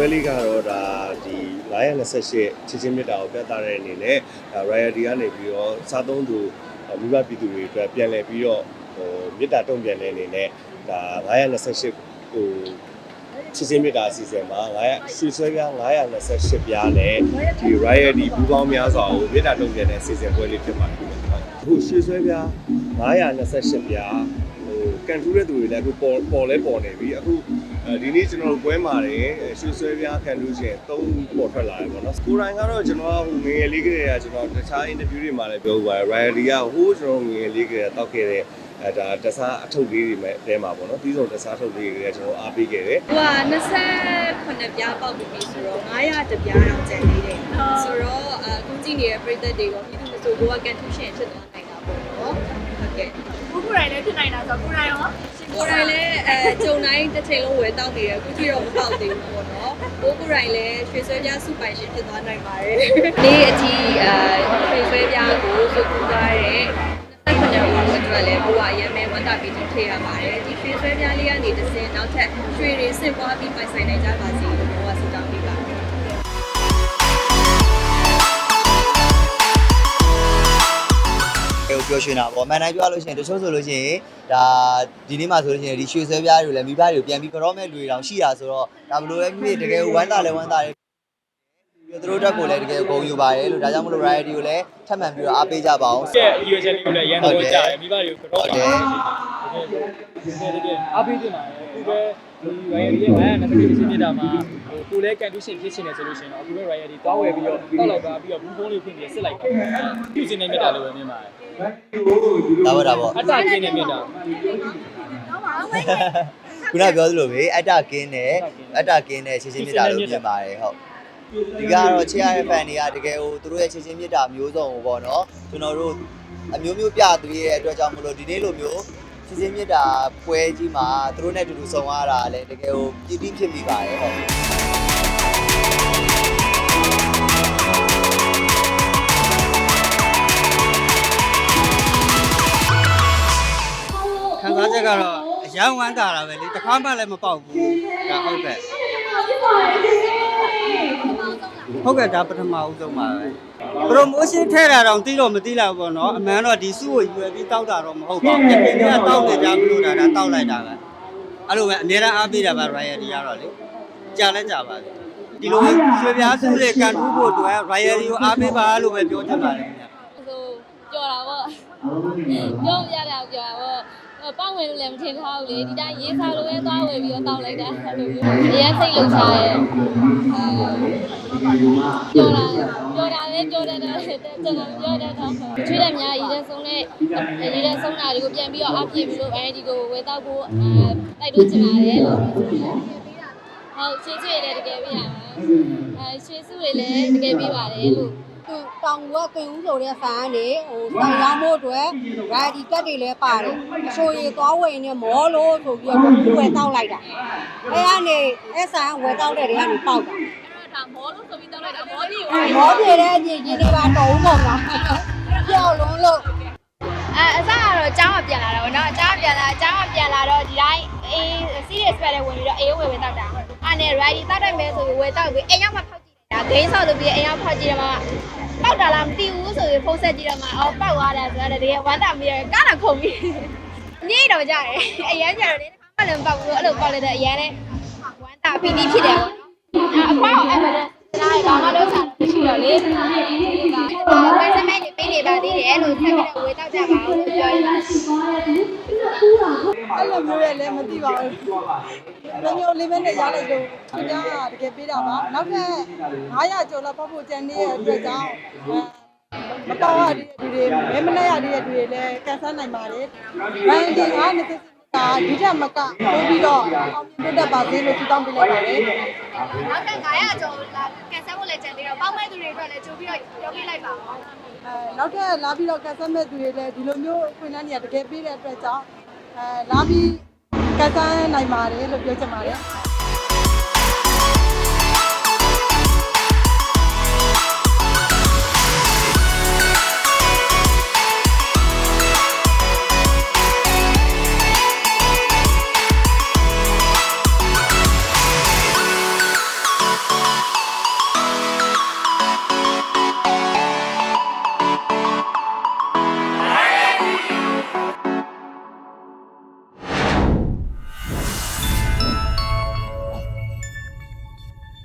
ပွဲလေးကတော့ဒါဒီ928ချစ်ချင်းမြတ်တာကိုပြသတဲ့အနေနဲ့ဒါ royalty ကနေပြီးတော့စားသုံးသူမိဘပြည်သူတွေအတွက်ပြန်လည်ပြီးတော့ဟိုမြတ်တာတုံ့ပြန်တဲ့အနေနဲ့ဒါ928ဟိုချစ်ချင်းမြတ်တာအစီအစဉ်မှာ900ရွှေဆွဲပြား928ပြားနဲ့ဒီ royalty ပူပေါင်းများစွာကိုမြတ်တာတုံ့ပြန်တဲ့အစီအစဉ်ပွဲလေးဖြစ်ပါတယ်အခုရွှေဆွဲပြား928ပြားဟိုကန်ထူးတဲ့သူတွေလည်းအခုပေါ်ပေါ်လဲပေါ်နေပြီအခုအဲ ဒီနေ့ကျွန်တော်တို့ပွဲမှာတယ်ရွှေဆွဲပြားခံလို့ရှိရင်၃ပေါ်ထွက်လာတယ်ပေါ့နော်။ကိုရိုင်းကတော့ကျွန်တော်ဟိုငယ်ငယ်လေးကတည်းကကျွန်တော်တခြား interview တွေမှာလည်းပြောပါတယ်။ Riot ကဟိုးကျွန်တော်ငယ်ငယ်လေးကတည်းကတောက်ခဲ့တဲ့အဲဒါတခြားအထုပ်လေးတွေမဲ့အဲမှာပေါ့နော်။ပြီးဆုံးတခြားအထုပ်လေးတွေကကျွန်တော်အားပေးခဲ့တယ်။ဟိုက28ပြားပေါက်ပြီးပြီဆိုတော့900တပြားတော့ကျန်သေးတယ်ဆိုတော့အခုကြည့်နေတဲ့ပြည်သက်တွေရောပြည်သူမဆိုကိုကကန်ထူးရှင်ဖြစ်သွားနိုင်တာပေါ့နော်ဟုတ်ကဲ့ ကိုကိုရိုင်းလည်းဖြစ်နိုင်တာဆိုတော့ကိုရိုင်းရောကိုရိုင်းလည်းအဲဂျုံတိုင်းတစ်ချိန်လုံးဝယ်တောက်နေတယ်အခုကြည့်တော့မပေါက်သေးဘူးပေါ့နော်ကိုကိုရိုင်းလည်းရွှေဆွဲပြားစုပိုင်ရှင်ဖြစ်သွားနိုင်ပါတယ်နေ့အထိအဲရွှေဆွဲပြားကိုစုကူသွားတဲ့ဆက်ခွင့်ရဖို့အတွက်လည်းဘိုးကရမ်းမဲဝတ်တာပြီးထည့်ရပါတယ်ဒီရွှေဆွဲပြားလေးကနေတစ်စင်နောက်ထပ်ရွှေတွေဆင့်ပွားပြီးပိုင်ဆိုင်နိုင်ကြပါစေလို့ဘိုးကဆုတောင်းပေးပါ တယ်ဟိုပြောရှင်တာပေါ့မှန်တိုင်းပြောရလို့ရှိရင်တချို့ဆိုလို့ရှိရင်ဒါဒီနေ့မှဆိုလို့ရှိရင်ဒီရွှေဆွဲပြားတွေလည်းမိဘတွေကိုပြန်ပြီးကြောမဲ့လူတွေတောင်ရှိတာဆိုတော့ဒါဘလို့လဲမိမိတကယ်ဝမ်းသာလဲဝမ်းသာတယ်ပြီးတော့ သူတို့တက်ကိုလည်းတကယ်ဂုဏ်ယူပါတယ်လို့ဒါကြောင့်မလို့ variety ကိုလည်းထပ်မံပြီးတော့အားပေးကြပါအောင်တဲ့ရွေးချက်လေးကိုလည်းရန်တော်ကြတယ်မိဘတွေကိုကတော့ဟုတ်တယ်တကယ်အားပေးတင်ပါတယ်အခုပဲဒီ royalty ရဲ့900နဲ့တကယ်ချင်းနေတာမှာဟိုကိုလည်း condition ဖြစ်ရှင်နေဆိုလို့ရှိရင်တော့အခုပဲ royalty တောင်းဝယ်ပြီးတော့တောက်လိုက်ပါပြီးတော့ဘူးဖုန်းလေးဖွင့်ပြီးစစ်လိုက်ပါပြုစင်းနေမြတ်တာလို့ပဲမြင်ပါတယ်ဒါပေါ့ဒါပေါ့အတကင်းနေမြတ်တာခုနပြောသလိုပဲအတ္တကင်းနဲ့အတ္တကင်းနဲ့ချင်းချင်းမြတ်တာလို့မြင်ပါတယ်ဟုတ် ဒီကတော့ချေရတဲ့ fan တွေကတကယ်ဟိုသူတို့ရဲ့ချင်းချင်းမြတ်တာမျိုးစုံကိုပေါ့နော်ကျွန်တော်တို့အမျိုးမျိုးပြသွေးရဲ့အတွက်ကြောင့်မလို့ဒီနေ့လိုမျိုးချင်းချင်းမြတ်တာပွဲကြီးမှာသူတို့နဲ့အတူတူဆုံရတာလည်းတကယ်ဟိုပြည့်ပြည့်ဖြစ်မိပါတယ်ဟုတ်ခံစားချက်ကတော့အယံဝမ်းတာတာပဲလေတစ်ခါမှလည်းမပေါက်ဘူးဒါဟုတ်ကဲ့ ဟုတ်ကဲ့ဒါပထမဦးဆုံးပါပဲပရိုမိုးရှင်းထဲတာတော့တိတော့မတိလိုက်ဘူးပေါ့နော်အမှန်တော့ဒီစုကိုရွယ်ပြီးတောက်တာတော့မဟုတ်ပါဘူးပြင်ပြတောက်နေကြမလို့ဒါဒါတောက်လိုက်တာပဲအဲ့လိုပဲအများအားပေးတာပါ royalty ကတော့လေကြာလဲကြာပါပြီဒီလိုရွှေပြားစုတွေကန်ထူးဖို့အတွက် royalty ကိုအားပေးပါလို့ပဲပြောချင်ပါတယ်ခင်ဗျဆိုကြော်တာပေါ့ပြောပြတာပြောတာပေါ့ ပောက်ဝင်လို့လည်းမထင်ထားဘူးလေဒီတိုင်းရေးစားလို့ပဲသွားဝယ်ပြီးတော့တောက်လိုက်တာအဲ့လိုမျိုးအရင်စိတ်လုံချရဲ့ပြောတာပြောတာလည်းပြောတတ်တယ်ကျွန်တော်ပြောတတ်တော့ချွေးတဲ့များရေးတဲ့ဆုံးနဲ့ရေးတဲ့ဆုံးတာတွေကိုပြန်ပြီးတော့အပြည့်ပြီးလို့အဲဒီကိုဝယ်တော့ကိုအဲတိုက်တွန်းချင်ပါတယ်လို့ဟုတ်ချွေးချွေးလည်းတကယ်ပြရမှာအဲချွေးစုတွေလည်းတကယ်ပြပါတယ်လို့သူ တောင်ကကင်ဦးဆိုတဲ့ဆန်ကနေဟိုတောင်ရောင်းဖို့အတွက်ဒါဒီကက်တွေလည်းပါတယ်အချိုရည်သွားဝယ်နေမောလို့ဆိုပြီးတော့သူဝယ်တောက်လိုက်တာအဲကနေအဲဆန်ဝယ်တောက်တဲ့တွေကနေပေါက်တာအဲ့တော့ဒါမောလို့ဆိုပြီးတောက်လိုက်တာမောကြီးမောပြေတဲ့အပြင်ကြီးတွေပါတော်ဦးကုန်တာပြောက်လုံးလို့အဲအစကတော့ကျောင်းကပြန်လာတော့ဗောနော်ကျောင်းကပြန်လာကျောင်းကပြန်လာတော့ဒီတိုင်းအေး serious ပဲလေဝင်ပြီးတော့အေးဝယ်ဝယ်တောက်တာအဲ့နဲ့ ready တောက်တိုင်းပဲဆိုပြီးဝယ်တောက်ပြီးအိမ်ရောက်မှဖောက်ကြည့်တာဂိမ်းဆောက်လို့ပြီးအိမ်ရောက်ဖောက်ကြည့်တယ်မှာ ပောက်တာလားမသိဘူးဆိုပြီးဖုန်းဆက်ကြည့်တော့မှအော်ပောက်သွားတယ်ဆိုတော့တကယ်ဝမ်းသာပြီးတော့ကားလာခုံပြီးညိတော့ကြတယ်အရန်ကြတော့လေတစ်ခါမှလည်းမပောက်ဘူးအဲ့လိုပောက်လိုက်တဲ့အရန်နဲ့ဝမ်းသာပြီးပြီးဖြစ်တယ်ဗောနော်အဖေကအဲ့ဒါလည်းဒါကတော့တော့စားရှိတော့လေ တယ်လို့ဆက်ပြီးတော့ဝယ်တောက်ကြပါဦးလို့ပြောရတာအဲ့လိုမျိုးရဲ့လည်းမသိပါဘူး။ဒီမျိုးလေးပဲနဲ့ရလိုက်တော့သူကတကယ်ပေးတာပါ။နောက်ထပ်900ကျော်လောက်ပေါက်ဖို့ကြံနေတဲ့အတွက်ကြောင့်မတော်ရတဲ့သူတွေမဲမနဲ့ရတဲ့သူတွေလည်းကန်ဆယ်နိုင်ပါတယ်။ဘန်ဒီအားနဲ့က ဒီထက်မကပို့ပြီးတော့အောင်မြင်တတ်ပါစေလို့ဆုတောင်းပေးလိုက်ပါတယ်။နောက်ထပ်900ကျော်လာကန်ဆယ်ဖို့လည်းကြံသေးတော့ပေါင်းမဲ့သူတွေအတွက်လည်းကြိုးပြီးတော့ပြောပြလိုက်ပါဦးအဲနောက်ထပ်လာပြီးတော့ကန်ဆယ်မဲ့သူတွေလည်းဒီလိုမျိုးခွင့်လန်းတွေကတကယ်ပေးတဲ့အတွက်ကြောင့်အဲလာပြီးကန်ဆယ်နိုင်ပါတယ်လို့ပြောချင်ပါတယ်